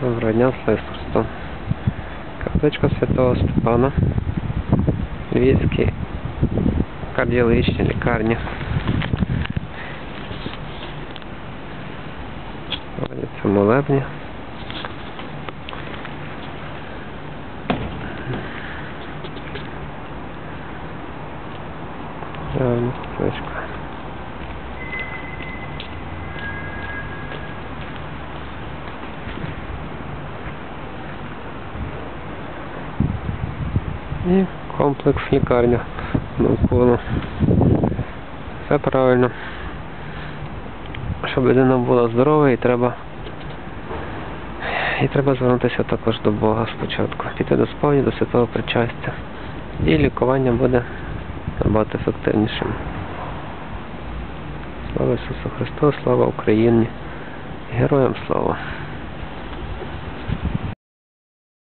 Доброго дня, слава Христу. Капличка Святого Степана. Львівській кардіологічній лікарні. Проводяться молебні. Правильно, капличка. І комплекс лікарня навколо. Все правильно. Щоб людина була здорова і треба. І треба звернутися також до Бога спочатку. Піти до сповні, до святого причастя. І лікування буде набагато ефективнішим. Слава Ісусу Христу, слава Україні! Героям слава!